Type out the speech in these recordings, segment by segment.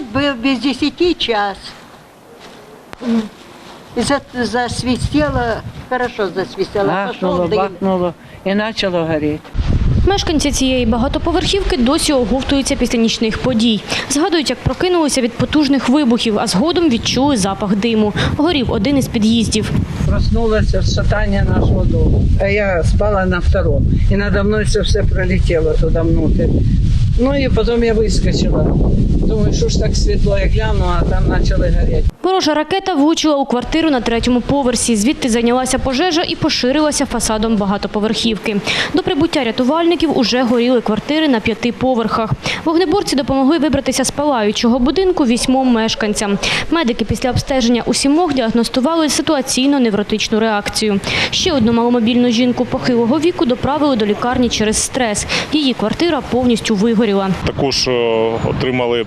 Вот был без десяти час. И за- засвистело, хорошо засвистело. Гахнуло, Пошел дым. бахнуло і почало горіти. Мешканці цієї багатоповерхівки досі оговтуються після нічних подій. Згадують, як прокинулися від потужних вибухів, а згодом відчули запах диму. Горів один із під'їздів. Проснулася з шатання нашого дому. А я спала на втором. І надо мною це все пролетіло туди внутрі. Ну і потім я вискочила. Думаю, що ж так світло, я гляну, а там почали горіти. Ворожа ракета влучила у квартиру на третьому поверсі. Звідти зайнялася пожежа і поширилася фасадом багатоповерхівки. До прибуття рятувальників уже горіли квартири на п'яти поверхах. Вогнеборці допомогли вибратися з палаючого будинку вісьмом мешканцям. Медики після обстеження у сімох діагностували ситуаційно-невротичну реакцію. Ще одну маломобільну жінку похилого віку доправили до лікарні через стрес. Її квартира повністю вигоріла. Також е, отримали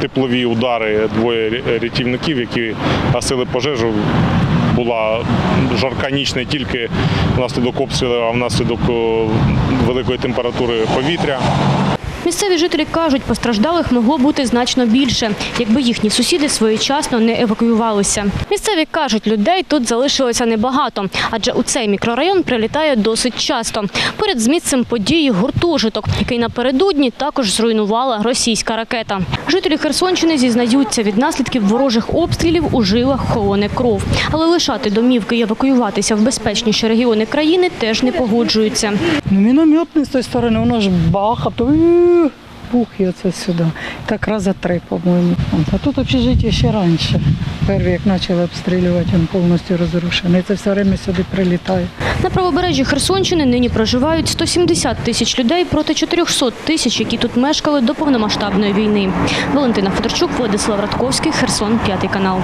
теплові удари двоє рятівників, які гасили пожежу. Була жарка ніч не тільки внаслідок обстрілу, а внаслідок е, великої температури повітря. Місцеві жителі кажуть, постраждалих могло бути значно більше, якби їхні сусіди своєчасно не евакуювалися. Місцеві кажуть, людей тут залишилося небагато, адже у цей мікрорайон прилітає досить часто. Поряд з місцем події гуртожиток, який напередодні також зруйнувала російська ракета. Жителі Херсонщини зізнаються, від наслідків ворожих обстрілів у жилах холоне кров. Але лишати домівки і евакуюватися в безпечніші регіони країни теж не погоджуються. Ну, з тої сторони, воно ж бахав, і бух і оце сюди. Так раза три, по-моєму. А тут общежиття ще раніше. Перші, як почали обстрілювати, він повністю розрушений. Це все время сюди прилітає. На правобережжі Херсонщини нині проживають 170 тисяч людей проти 400 тисяч, які тут мешкали до повномасштабної війни. Валентина Федорчук, Владислав Радковський, Херсон, п'ятий канал.